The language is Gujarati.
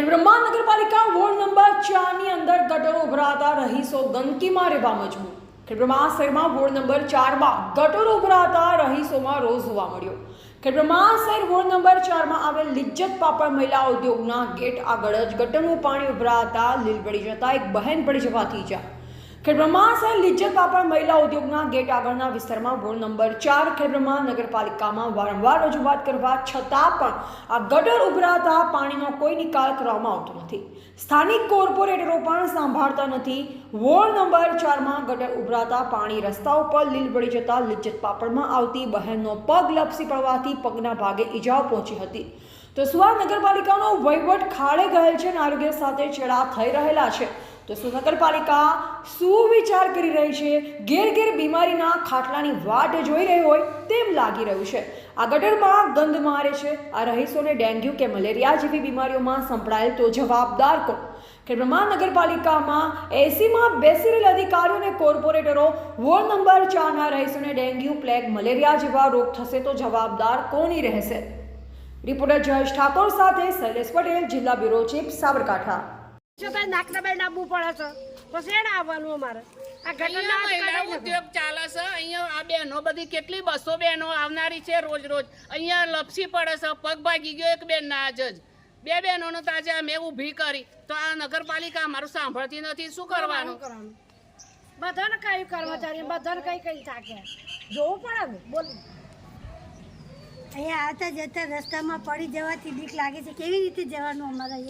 ખેડબ્રહ્મા નગરપાલિકા વોર્ડ નંબર ચારની અંદર ગટરો ઉભરાતા રહીશો ગંદકીમાં રહેવા મજબૂર ખેડબ્રહ્મા શહેરમાં વોર્ડ નંબર ચારમાં ગટરો ઉભરાતા રહીશોમાં રોજ જોવા મળ્યો ખેડબ્રહ્મા શહેર વોર્ડ નંબર ચારમાં આવેલ લિજ્જત પાપડ મહિલા ઉદ્યોગના ગેટ આગળ જ ગટરનું પાણી ઉભરાતા લીલ પડી જતા એક બહેન પડી જવાથી જા। ખેડબ્રહ્મા શહેર લિજ્જત પાપડ મહિલા ઉદ્યોગના ગેટ આગળના વિસ્તારમાં વોર્ડ નંબર ચાર ખેડબ્રહ્મા નગરપાલિકામાં વારંવાર રજૂઆત કરવા છતાં પણ આ ગટર ઉભરાતા પાણીનો કોઈ નિકાલ કરવામાં આવતો નથી. સ્થાનિક કોર્પોરેટરો પણ સાંભળતા નથી. વોર્ડ નંબર ચારમાં ગટર ઉભરાતા પાણી રસ્તા ઉપર લીલ પડી જતા લિજ્જત પાપડમાં આવતી બહેનનો પગ લપસી પડવાથી પગના ભાગે ઈજાઓ પહોંચી હતી. તો સુવા નગરપાલિકાનો વહીવટ ખાડે ગયેલ છે અને આરોગ્ય સાથે છેડા થઈ રહેલા છે. તો શું નગરપાલિકા શું વિચાર કરી રહી છે? ઘેર ઘેર બીમારીના ખાટલાની વાટ જોઈ રહી હોય તેમ લાગી રહ્યું છે. આ ગટરમાં ગંધ મારે છે. આ રહીશોને ડેન્ગ્યુ કે મલેરિયા જેવી બીમારીઓમાં સંપડાયેલ તો જવાબદાર કોણ? ખેડબ્રહ્મા નગરપાલિકામાં એસીમાં બેસી રહેલ અધિકારીઓ અને કોર્પોરેટરો વોર્ડ નંબર ચારના રહીશોને ડેન્ગ્યુ, પ્લેગ, મલેરિયા જેવા રોગ થશે તો જવાબદાર કોની રહેશે? રિપોર્ટર જયેશ ઠાકોર સાથે શૈલેષ પટેલ જિલ્લા બ્યુરો ચીફ સાબરકાંઠા. છતાં નાબવું પડે છે પછી એને આવવાનું અમારે? આ ઘટના અહીંયા મહિલા ઉદ્યોગ ચાલે છે અહીંયા આ બહેનો બધી કેટલી બસો બહેનો આવનારી છે રોજ રોજ. અહીંયા લપસી પડે છે પગ ભાગી ગયો એક બેન ના જ. બે બહેનોને તાજે અમે ઊભી કરી. તો આ નગરપાલિકા મારું સાંભળતી નથી શું કરવાનું? કરવાનું બધાને કઈ કર્મચારી બધાને કઈ કઈ થાકે? જોવું પડે ને બોલ. અહીંયા આવતા જતા રસ્તામાં પડી જવાથી બીક લાગે છે. કેવી રીતે જવાનું અમારે